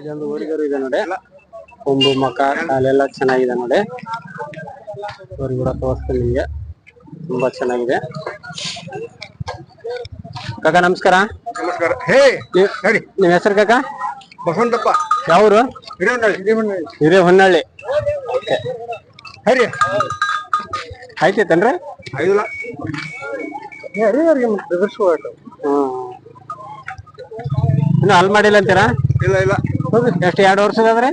ಇದೊಂದು ಊರಿಗರು ಇದೆ ನೋಡಿ. ಕೊಂಬು ಮಕ ಅಲ್ಲೆಲ್ಲ ಚೆನ್ನಾಗಿದೆ ನೋಡಿ. ಊರಿಗೆ ಕೂಡ ತೋರಿಸ್ತೀನಿ ನಿಮ್ಗೆ. ತುಂಬಾ ಚೆನ್ನಾಗಿದೆ. ಕಾಕ ನಮಸ್ಕಾರ. ನಮಸ್ಕಾರ. ಹೇ ನೀವ್- ಹೇಳಿ ನಿಮ್ ಹೆಸರು ಕಾಕ? ಬಸವಂತಪ್ಪ. ಯಾವ್ರು? ಹಿರೇಮಂಡಳಿ ಹಿರೇ. ಹೊನ್ನಳ್ಳಿ ಹೇರಿ ಆಯ್ತೈತೇನ್ರಿ ಐದಿಲ್ಲ ಹ್ಮ್. ಇನ್ನು ಅಲ್ಲಿ ಮಾಡಿಲ್ಲ ಅಂತೀರಾ? ಇಲ್ಲ ಇಲ್ಲ. ಎಷ್ಟು ಎರಡು ವರ್ಷದ ಅದ್ರಿ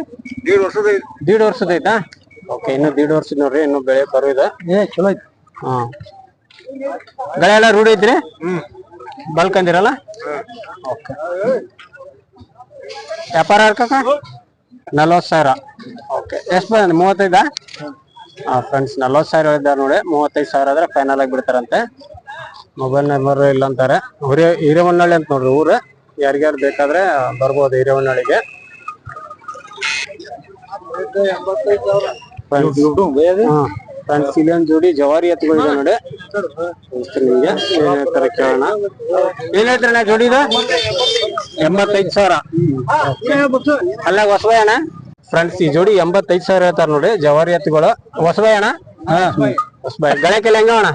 ದೀಡ್ ವರ್ಷದ ಐತಿ. ದೀಡ್ ವರ್ಷದ ಐತಾ? ಓಕೆ ಇನ್ನು ದೀಡ್ ವರ್ಷದ ನೋಡ್ರಿ ಇನ್ನು ಬೆಳೆ ಬರೋ ಇದೆ ಏ ಚಲೋ ಐತಿ. ಹಾ. ಗಳೆ ಎಲ್ಲ ರೂಢಿ ಐತ್ರಿ? ಹ್ಮ್. ಬಲ್ಕ್ ಅಂದಿರಲ್ಲ? ಓಕೆ ವ್ಯಾಪಾರ ಹಾಕಕ್ಕ ನಲ್ವತ್ತು ಸಾವಿರ. ಓಕೆ ಎಷ್ಟು ಬಂದ ಮೂವತ್ತೈದಾ? ಹಾ ಫ್ರೆಂಡ್ಸ್ ನಲ್ವತ್ತು ಸಾವಿರ ಹೇಳಿದ್ದಾರೆ ನೋಡಿ. ಮೂವತ್ತೈದು ಸಾವಿರ ಆದ್ರೆ ಫೈನಲ್ ಆಗಿ ಬಿಡ್ತಾರಂತೆ. ಮೊಬೈಲ್ ನಂಬರ್ ಇಲ್ಲ ಅಂತಾರೆ. ಹಿರೇ ಹಿರೇವನ್ನಳ್ಳಿ ಅಂತ ನೋಡ್ರಿ ಊರು. ಯಾರಿಗ್ಯಾರು ಬೇಕಾದ್ರೆ ಬರ್ಬೋದು ಹಿರೇವನ್ನಳ್ಳಿಗೆ ಫ್ರೆಂಡ್ಸ್ ಇಲ್ಲೊಂದು ಜೋಡಿ ಜವಾರಿ ಎತ್ತುಗಳಿದೆ ನೋಡಿ. ನಿಮ್ಗೆ ಏನ್ ಹೇಳ್ತಾರೆ ಕೇಳೋಣ. ಏನ್ ಹೇಳ್ತಾರಣ್ಣ ಜೋಡಿ ಇದು? ಎಂಬತ್ತೈದು ಸಾವಿರ. ಅಲ್ಲ ಹೊಸಬಾಯ್ ಅಣ್ಣ ಫ್ರೆಂಡ್ಸ್ ಈ ಜೋಡಿ ಎಂಬತ್ತೈದು ಸಾವಿರ ಹೇಳ್ತಾರ ನೋಡಿ ಜವಾರಿ ಎತ್ತುಗಳು ಹೊಸಬಾಯ್ ಅಣ್ಣ ಹೊಸಬಾಯ್ ಗಳಕ್ಕೆಲ್ಲ ಹೆಂಗ ಅಣ್ಣ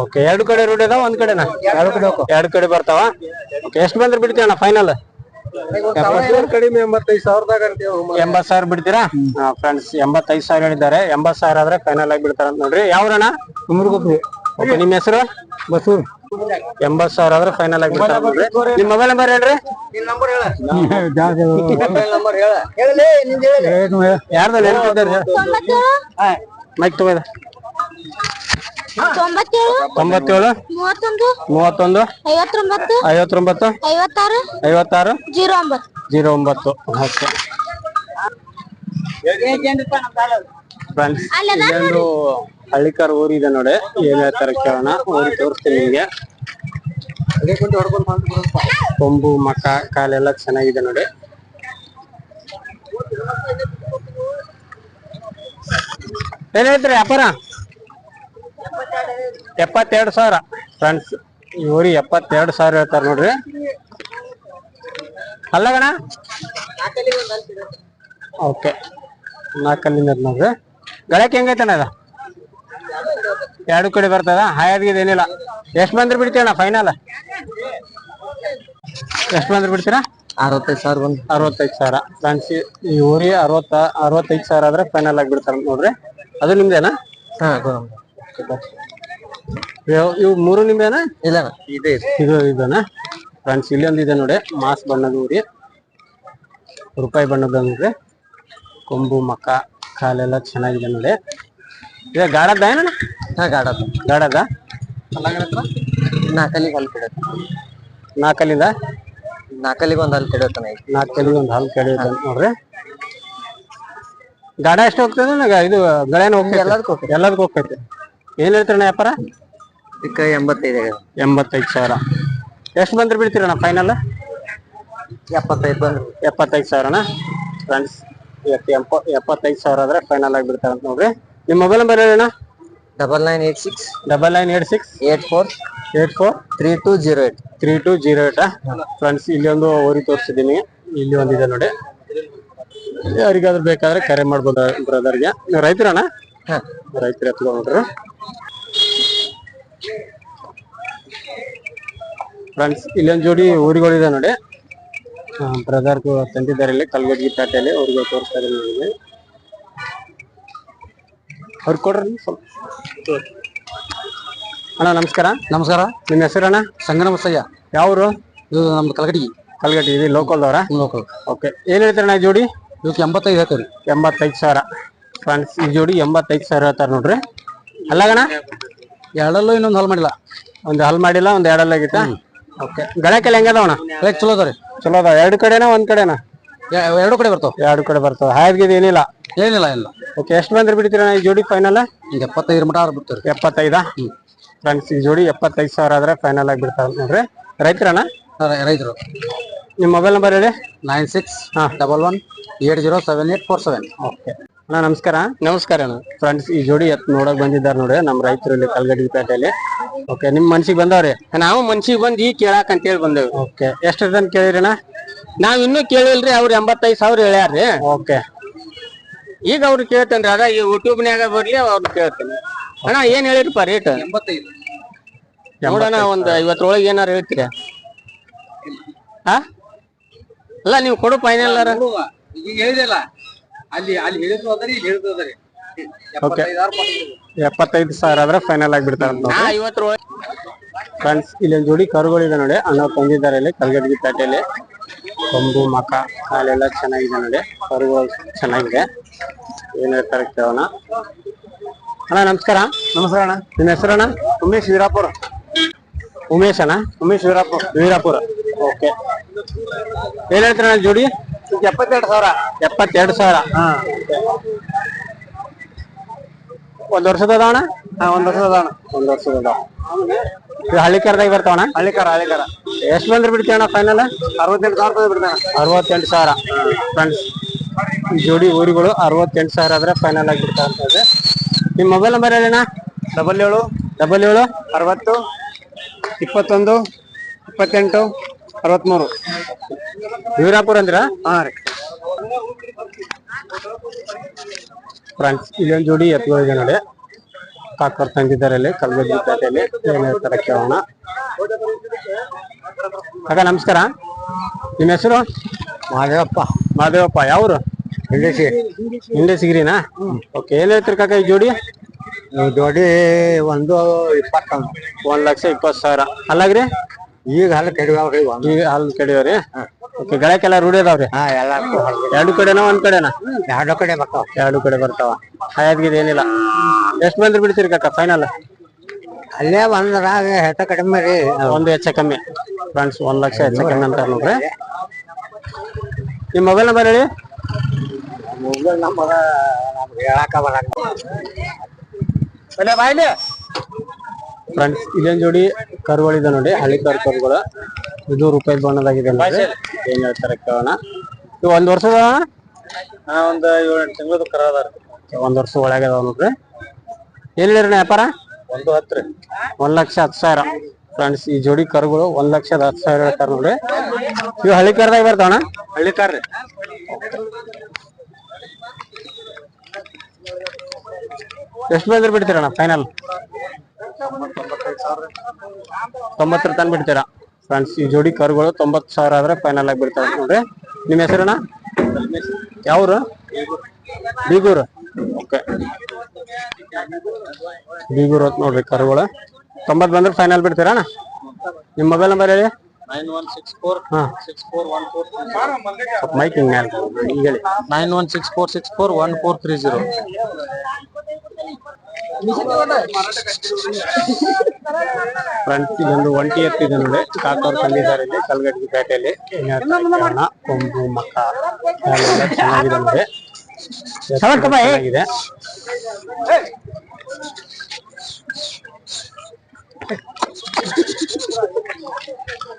ಓಕೆ ಎರಡು ಕಡೆ ರೋಡ್ ಇದಾವ ಒಂದ್ ಕಡೆನಾ? ಎರಡು ಕಡೆ ಎರಡು ಕಡೆ ಬರ್ತಾವ. ಓಕೆ ಎಷ್ಟು ಬಂದ್ರೆ ಬಿಡ್ತೀವಿ ಅಣ್ಣ ಫೈನಲ್ ಕಡಿಮೆ ಎಂಬತ್ತೈದು ಸಾವಿರದಾಗ ಎಂಬತ್ ಸಾವಿರ ಬಿಡ್ತೀರಾ? ಫ್ರೆಂಡ್ಸ್ ಎಂಬತ್ತೈದು ಸಾವಿರ ಹೇಳಿದ್ದಾರೆ. ಎಂಬತ್ ಸಾವಿರ ಆದ್ರೆ ಫೈನಲ್ ಆಗಿ ಬಿಡ್ತಾರ ಅಂತ ನೋಡ್ರಿ. ಯಾವ್ರಣ್ಣ ಕುಮರ್ಗುಪ್ಪಿ. ಓಕೆ ನಿಮ್ ಹೆಸರು? ಬಸೂರ್. ಎಂಬತ್ ಸಾವಿರ ಆದ್ರೆ ಫೈನಲ್ ಆಗಿ ಬಿಡ್ತಾರ ನೋಡ್ರಿ. ನಿಮ್ ಮೊಬೈಲ್ ನಂಬರ್ ಹೇಳ್ರಿ. ನಂಬರ್ ಹೇಳ. ನಂಬರ್ ಹೇಳ. ಹೇಳಲೇ ನಿಂದ ಹೇಳ ಯಾರ್ದ ನೆನಪಿದ್ದಾರೆ ಮೈಕ್ ತಗೋದ ತೊಂಬತ್ತೇಳು? ತೊಂಬತ್ತೇಳು? ಮೂವತ್ತೊಂದು? ಮೂವತ್ತೊಂದು? ಐವತ್ತೊಂಬತ್ತು? ಐವತ್ತೊಂಬತ್ತು? ಐವತ್ತಾರು? ಐವತ್ತಾರು? ಜೀರೋ ಒಂಬತ್ತು. ಜೀರೋ ಒಂಬತ್ತು. ಓಕೆ. ಫ್ರೆಂಡ್ಸ್ ಇಲ್ಲೊಂದು ಹಳ್ಳಿಕಾರ ಊರಿದೆ ನೋಡಿ. ಏನ್ ಹೇಳ್ತಾರೆ ಕೇಳೋಣ. ಊರಿ ತೋರಿಸ್ತೀನಿ ನಿಮ್ಗೆ. ಕೊಂಬು ಮಕ್ಕ ಕಾಲೆಲ್ಲ ಚೆನ್ನಾಗಿದೆ ನೋಡಿ. ಏನ್ ಅಪರಾ ವ್ಯಾಪಾರ? ಎಪ್ಪತ್ತೆರಡು ಸಾವಿರ. ಫ್ರೆಂಡ್ಸ್ ಇವ್ರಿ ಎಪ್ಪತ್ತೆರಡು ಸಾವಿರ ಹೇಳ್ತಾರೆ ನೋಡ್ರಿ. ಅಲ್ಲ ಗಣ? ಓಕೆ. ನಾಲ್ಕಲ್ಲಿಂದ ನೋಡ್ರಿ. ಗಳಕ್ಕೆ ಹೆಂಗೈತಣ್ಣ ಅದ ಎರಡು ಕಡೆ ಬರ್ತದ? ಹಾಯಾದ್ಗಿದ ಏನಿಲ್ಲ. ಎಷ್ಟು ಬಂದ್ರೆ ಬಿಡ್ತೀವಣ್ಣ ಫೈನಲ್ ಎಷ್ಟು ಬಂದ್ರೆ ಬಿಡ್ತೀರಾ? ಅರವತ್ತೈದು ಸಾವಿರ ಬಂದು. ಅರವತ್ತೈದು ಸಾವಿರ. ಫ್ರೆಂಡ್ಸ್ ಈ ಊರಿ ಅರವತ್ತ ಅರವತ್ತೈದು ಸಾವಿರ ಆದ್ರೆ ಫೈನಲ್ ಆಗಿ ಬಿಡ್ತಾರ ನೋಡ್ರಿ. ಅದು ನಿಮ್ದೇನಾ? ಹಾ ಇವು ಮೂರು ನಿಂಬೆನ? ಇಲ್ಲ ಇದೆ ಇದು. ಇದನ್ನ ಫ್ರೆಂಡ್ಸ್ ಇಲ್ಲೊಂದು ಇದೆ ನೋಡಿ ಮಾಸ್ ಬಣ್ಣದ ಊರಿ ರೂಪಾಯಿ ಬಣ್ಣದ ನೋಡ್ರಿ ಕೊಂಬು ಮಕ್ಕ ಕಾಲೆಲ್ಲ ಚೆನ್ನಾಗಿದೆ ನೋಡಿ. ಇದೆ ಗಾಡದ ಏನಣ್ಣ? ಹಾ ಗಾಡ ಗಾಡದ ನಾಲ್ಕಲ್ಲಿಗೆ ಹಲ್ ಕೆಡತ್ತ. ನಾಲ್ಕಲ್ಲಿಂದ ನಾಲ್ಕಲ್ಲಿಗೆ ಒಂದು ಹಲ್ ಕೆಡತ್ತ ನಾಲ್ಕಲ್ಲಿಗೆ ಒಂದು ಹಲ್ ಕೆಡಿಯುತ್ತೆ ಅಂತ ನೋಡ್ರಿ. ಗಾಡ ಎಷ್ಟು ಹೋಗ್ತದೆ ಇದು ಗಳೇನು ಹೋಗ್ತದೆ ಎಲ್ಲದಕ್ಕೆ ಹೋಗ್ತೈತೆ. ಎಲ್ಲದಕ್ಕೆ ಹೋಗ್ತೈತೆ. ಏನ್ ಹೇಳ್ತೀರಣ್ಣ ವ್ಯಾಪಾರ? ಇದಕ್ಕೆ ಎಂಬತ್ತೈದು. ಎಂಬತ್ತೈದು ಸಾವಿರ. ಎಷ್ಟು ಬಂದ್ರೆ ಬಿಡ್ತೀರಣ್ಣ ಫೈನಲ್ ಎಪ್ಪತ್ತೈದು ಬಂದ್ರು. ಎಪ್ಪತ್ತೈದು ಸಾವಿರನ ಫ್ರೆಂಡ್ಸ್ ಎಪ್ಪ ಎಪ್ಪತ್ತೈದು ಸಾವಿರ ಆದ್ರೆ ಫೈನಲ್ ಆಗಿ ಬಿಡ್ತಾರೆ ಅಂತ ನೋಡ್ರಿ. ನಿಮ್ಮ mobile number ಹೇಳಣ್ಣ double nine eight six double nine eight six eight four eight four three two zero eight. Three two zero eight friends ಇಲ್ಲಿ ಒಂದು ಓರಿ ತೋರಿಸಿದ್ದೀನಿ ಇಲ್ಲಿ ಒಂದಿದೆ ನೋಡಿ. ಯಾರಿಗಾದ್ರೂ ಬೇಕಾದ್ರೆ ಕರೆ ಮಾಡ್ಬೋದು ಬ್ರದರ್ಗೆ. ನೀವು ರೈತರಣ್ಣ? ರೈತರ ಹತ್ಕೊಂಡ್ರು ಫ್ರೆಂಡ್ಸ್ ಇಲ್ಲೊಂದು ಜೋಡಿ ಊರುಗಳಿದೆ ನೋಡಿ. ಬ್ರದರ್ ತಂದಿದ್ದಾರೆ ಇಲ್ಲಿ ಕಲ್ಗಡ್ಗಿ ಪೇಟೆಯಲ್ಲಿ ಅವ್ರಿಗೆ ತೋರಿಸ್ತಾ ಇದ್ದಾರೆ ನೋಡಿ ಅವ್ರಿಗೆ ಕೊಡ್ರಿ ಸ್ವಲ್ಪ. ಅಣ್ಣ ನಮಸ್ಕಾರ. ನಮಸ್ಕಾರ. ನಿಮ್ಮ ಹೆಸರಣ್ಣ ಸಂಗನಮಸಯ್ಯ ಯಾವ್ರು ಇದು ನಮ್ದು ಕಲಗಡಿ ಕಲ್ಗಡ್ಡಿ ಇದು ಲೋಕಲ್ದವ್ರ ಲೋಕಲ್ ಓಕೆ ಏನ್ ಹೇಳ್ತಾರೆ ಅಣ್ಣ ಜೋಡಿ? ಇವಕ್ಕೆ ಎಂಬತ್ತೈದು ಹೇಳ್ತೀವಿ ಎಂಬತ್ತೈದು ಸಾವಿರ. ಫ್ರೆಂಡ್ಸ್ ಈ ಜೋಡಿ ಎಂಬತ್ತೈದು ಸಾವಿರ ಹೇಳ್ತಾರೆ ನೋಡ್ರಿ. ಅಲ್ಲಗಣ ಎರಡಲ್ಲೂ ಇನ್ನೊಂದು ಹಾಲ್ ಮಾಡಿಲ್ಲ. ಒಂದು ಹಲ್ ಮಾಡಿಲ್ಲ ಒಂದು ಎರಡಲ್ಲ ಆಗಿತ್ತ? ಓಕೆ. ಗಣಕೆಲ್ಲ ಹೆಂಗದ ಅಣ್ಣ ರೇಟ್ ಚಲೋ ಅದ ರೀ. ಚಲೋ ಅದ ಎರಡು ಕಡೆನಾ ಒಂದ್ ಕಡೆನಾ? ಎರಡು ಕಡೆ ಬರ್ತಾವ. ಎರಡು ಕಡೆ ಬರ್ತವೆ. ಹಾಯ್ಗಿದ್ ಏನಿಲ್ಲ? ಏನಿಲ್ಲ ಇಲ್ಲ ಓಕೆ ಎಷ್ಟು ಬಂದ್ರೆ ಬಿಡ್ತೀರ ಈ ಜೋಡಿ ಫೈನಲ್ ಈಗ ಎಪ್ಪತ್ತೈದು ಮಟ ಬಿಡ್ತಾರೆ. ಎಪ್ಪತ್ತೈದಾ? ಫ್ರೆಂಡ್ಸ್ ಈ ಜೋಡಿ ಎಪ್ಪತ್ತೈದು ಸಾವಿರ ಆದ್ರೆ ಫೈನಲ್ ಆಗಿ ಬಿಡ್ತಾರೆ ನೋಡ್ರಿ. ರೈತರಣ್ಣ? ರೈತರು. ನಿಮ್ಮ ಮೊಬೈಲ್ ನಂಬರ್ ಹೇಳಿ. ನೈನ್ ಸಿಕ್ಸ್ ಹಾಂ. Double one eight zero seven eight four seven. Okay. ಅಣ್ಣ ನಮಸ್ಕಾರ. ನಮಸ್ಕಾರ ಅಣ್ಣ. ಫ್ರೆಂಡ್ಸ್ ಈ ಜೋಡಿ ಎತ್ ನೋಡಕ್ ಬಂದಿದ್ದಾರೆ ನೋಡಿ ನಮ್ಮ ರೈತರು ಇಲ್ಲಿ ಕಲ್ಗಡಿ ಪೇಟೆಯಲ್ಲಿ. ಓಕೆ ನಿಮ್ ಮನ್ಸಿಗೆ ಬಂದವ್ರಿ? ನಾವು ಮನ್ಸಿಗೆ ಬಂದು ಈಗ ಕೇಳಾಕ ಅಂತೇಳಿ ಬಂದೇವಿ ಓಕೆ ಎಷ್ಟು ಅಂತ ಕೇಳಿರಣ್ಣ ನಾವ್ ಇನ್ನೂ ಕೇಳಿಲ್ರಿ ಅವ್ರ ಎಂಬತ್ತೈದು ಸಾವಿರ ಹೇಳ್ಯಾರ್ರಿ. ಓಕೆ ಈಗ ಅವ್ರು ಕೇಳ್ತೇನ್ರಿ ಅದ ಈ ಯೂಟ್ಯೂಬ್ನ್ಯಾಗ ಬರ್ಲಿ ಅವ್ರು ಕೇಳ್ತೇನೆ ಅಣ್ಣ ಏನ್ ಹೇಳಿರಪ್ಪ ರೇಟ್ ನೋಡೋಣ ಒಂದ್ ಐವತ್ತರೊಳಗೆ ಏನಾರ ಹೇಳ್ತೀರಾ? ಹಾ ಅಲ್ಲ ನೀವು ಕೊಡು ಫೈನಲ್ ಹೇಳಿದಲ್ಲ ಅಲ್ಲಿ ಅಲ್ಲಿ ಹೇಳಿದ್ರು ಅದರಿ ಇಲ್ಲಿ ಹೇಳಿದ್ರು ಅದರಿ. ಎಪ್ಪತ್ತೈದು ಸಾವಿರ ಆದ್ರೆ ಫೈನಲ್ ಆಗಿ ಬಿಡ್ತಾರ ಫ್ರೆಂಡ್ಸ್ ಇಲ್ಲೊಂದು ಜೋಡಿ ಕರುಗಳಿದೆ ನೋಡಿ. ಅಣ್ಣ ತಂದಿದ್ದಾರೆ ಇಲ್ಲಿ ಕಲ್ಗಡ್ಗಿ ಪೇಟೆಯಲ್ಲಿ. ಕೊಂಬು ಮಕ ಕಾಲೆಲ್ಲ ಚೆನ್ನಾಗಿದೆ ನೋಡಿ. ಕರುಗಳು ಚೆನ್ನಾಗಿದೆ. ಏನ್ ಹೇಳ್ತಾರೆ ಕೇಳೋಣ. ಅಣ್ಣ ನಮಸ್ಕಾರ. ನಮಸ್ಕಾರ ಅಣ್ಣ. ನಿಮ್ಮ ಹೆಸರಣ್ಣ? ಉಮೇಶ್ ವೀರಾಪುರ. ಉಮೇಶ್ ಅಣ್ಣ ಉಮೇಶ್ ವೀರಾಪುರ. ವೀರಾಪುರ. ಓಕೆ ಏನ್ ಹೇಳ್ತಾರೆ ಜೋಡಿ? ಎಪ್ಪತ್ತೆರಡು ಸಾವಿರ. ಎಪ್ಪತ್ತೆರಡು ಸಾವಿರ. ಹಾ. ಒಂದ್ ವರ್ಷದ ಅದಾವಣ ಹಾ ಒಂದ್ ವರ್ಷದ ಅಣ್ಣ ಒಂದ್ ವರ್ಷದ ಅದಾವ. ಇದು ಹಳ್ಳಿ ಕರ್ದಾಗ ಬರ್ತಾವಣ ಹಳ್ಳಿಕಾರ ಹಳ್ಳಿಕಾರ. ಎಷ್ಟು ಬಂದ್ರೆ ಬಿಡ್ತೀವಣ್ಣ ಫೈನಲ್ ಅರವತ್ತೆಂಟು ಸಾವಿರ ರೂಪಾಯಿ ಬಿಡ್ತಾನೆ. ಅರವತ್ತೆಂಟು ಸಾವಿರ. ಫ್ರೆಂಡ್ಸ್ ಜೋಡಿ ಊರುಗಳು ಅರವತ್ತೆಂಟು ಸಾವಿರ ಆದ್ರೆ ಫೈನಲ್ ಆಗಿ ಬಿಡ್ತಾ ಅಂತದೆ ನಿಮ್ಮ ಮೊಬೈಲ್ ನಂಬರ್ ಹೇಳಣ್ಣ ಡಬಲ್ ಏಳು ಡಬಲ್ ಏಳು ಅರವತ್ತು ಇಪ್ಪತ್ತೊಂದು ಇಪ್ಪತ್ತೆಂಟು ಅರವತ್ಮೂರು. ವೀರಾಪುರ ಅಂದ್ರ? ಹಾ ರೀ. ಫ್ರೆಂಡ್ಸ್ ಇಲ್ಲೊಂದು ಜೋಡಿ ಎತ್ತುಗಳಿದೆ ನೋಡಿ. ಕಾಕರ್ ತಂದಿದ್ದಾರೆ ಅಲ್ಲಿ ಕಲ್ಬುರ್ಗಿ ಪೇಟೆಯಲ್ಲಿ ಏನ್ ಹೇಳ್ತಾರೆ ಕೇಳೋಣ. ಅಕ್ಕ ನಮಸ್ಕಾರ. ನಿಮ್ಮ ಹೆಸರು? ಮಾದೇವಪ್ಪ. ಮಾದೇವಪ್ಪ ಯಾವ್ರು? ಹಿಂಡೇಸಿ ಹಿಂಡೇಸಿಗಿರಿನಾ? ಸಿಗ್ರಿನಾ ಓಕೆ ಏನ್ ಹೇಳ್ತೀರಿ ಕಾಕ ಈ ಜೋಡಿ? ಜೋಡಿ ಒಂದು ಇಪ್ಪತ್ತ ಒಂದ್ ಲಕ್ಷ ಇಪ್ಪತ್ತು ಸಾವಿರ. ಅಲ್ಲಾಗ್ರಿ? ಈಗ ಹಾಲು ಕೆಡವ್ರಿ ಈಗ ಹಾಲು ಕಡಿಯೋರಿ ಓಕೆ ಗಳಕ್ಕೆಲ್ಲ ರೂಢಿ ಅದಾವ್ರಿ ಹಾ ಎಲ್ಲ ಎರಡು ಕಡೆನಾ ಒಂದ್ ಕಡೆನಾ? ಎರಡು ಕಡೆ ಬರ್ತಾವ. ಎರಡು ಕಡೆ ಬರ್ತಾವ. ಹಾಯಾದ್ಗಿದ್ ಏನಿಲ್ಲ. ಎಷ್ಟ್ ಬಂದ್ರೆ ಬಿಡ್ತೀರಿ ಕಾಕ ಫೈನಲ್ ಅಲ್ಲೇ ಒಂದ್ರಾಗ ಹೆಚ್ಚ ಕಡಿಮೆ ರೀ. ಒಂದು ಹೆಚ್ಚ ಕಮ್ಮಿ. ಫ್ರೆಂಡ್ಸ್ ಒಂದ್ ಲಕ್ಷ ಹೆಚ್ಚ ಕಮ್ಮಿ ಅಂತ ನೋಡ್ರಿ ನಿಮ್ ಮೊಬೈಲ್ ನಂಬರ್ ಹೇಳಿ? ಮೊಬೈಲ್ ನಂಬರ್ ಹೇಳಾಕ ಬಾಯ್ಲಿ. ಫ್ರೆಂಡ್ಸ್ ಇದೇನ್ ಜೋಡಿ? ಕರುಗಳಿದೆ ನೋಡಿ ಹಳ್ಳಿ ಕರು ಕರುಗಳು. ಇದು ರೂಪಾಯಿ ಬಣ್ಣದಾಗಿದೆ ಏನ್ ಹೇಳ್ತಾರೆ ಕೇಳೋಣ. ಇವು ಒಂದ್ ವರ್ಷದ? ಒಂದ್ ಏಳೆಂಟು ತಿಂಗಳದ ಕರ ಅದಾರ ಒಂದ್ ವರ್ಷ ಒಳಗೆ ಅದಾವ ನೋಡ್ರಿ. ಹೇಳಿರಿ ವ್ಯಾಪಾರ? ಒಂದು ಹತ್ತು ರೀ. ಒಂದ್ ಲಕ್ಷ ಹತ್ತು ಸಾವಿರ. ಫ್ರೆಂಡ್ಸ್ ಈ ಜೋಡಿ ಕರುಗಳು ಒಂದ್ ಲಕ್ಷದ ಹತ್ತು ಸಾವಿರ ಹೇಳ್ತಾರ ನೋಡ್ರಿ. ಇವ್ ಹಳ್ಳಿ ಕರ್ದಾಗ ಬರ್ತಾವಣ ಹಳ್ಳಿ ಕಾರ್ ರೀ. ಎಷ್ಟು ಬಂದ್ರೆ ಬಿಡ್ತೀರಣ್ಣ ಫೈನಲ್ ತೊಂಬತ್ತರ ತನ್ ಬಿಡ್ತೀರಾ? ಫ್ರೆಂಡ್ಸ್, ಈ ಜೋಡಿ ಕರುಗಳು ತೊಂಬತ್ತು ಸಾವಿರ ಆದ್ರೆ ಫೈನಲ್ ಆಗಿ ಬಿಡ್ತಾವ ನೋಡ್ರಿ. ನಿಮ್ಮ ಹೆಸರಣ್ಣ? ಯಾವ್ರು ಬೀಗೂರು. ಓಕೆ ಬೀಗೂರು ಹೊತ್ತು ನೋಡ್ರಿ ಕರುಗಳು. ತೊಂಬತ್ ಬಂದ್ರೆ ಫೈನಲ್ ಬಿಡ್ತೀರಾ ಅಣ್ಣ? ನಿಮ್ಮ ಮೊಬೈಲ್ ನಂಬರ್ ಹೇಳಿ. ನೈನ್ ಒನ್ ಸಿಕ್ಸ್ ಫೋರ್ ಹಾ. ಸಿಕ್ಸ್ ಫೋರ್ ಒನ್ ಫೋರ್ ಸ್ವಲ್ಪ ಮೈಕ್ ಹಿಂಗ್ ಮ್ಯಾಲ್ ಈಗ ಹೇಳಿ nine one six four six four one four three zero front ಇದೊಂದು ಒಂಟಿ ಎತ್ತಿದೆ ನೋಡಿ. ಕಾಕೋರ್ ತಂದಿದ್ದಾರೆ ಇಲ್ಲಿ ಕಲ್ಗಡ್ಗಿ ಪೇಟೆಯಲ್ಲಿ. ಕೊಂಬು ಮಕ್ಕ. ಎಲ್ಲ ಚೆನ್ನಾಗಿದೆ ನೋಡಿ. ಎತ್ತು ಚೆನ್ನಾಗಿದೆ.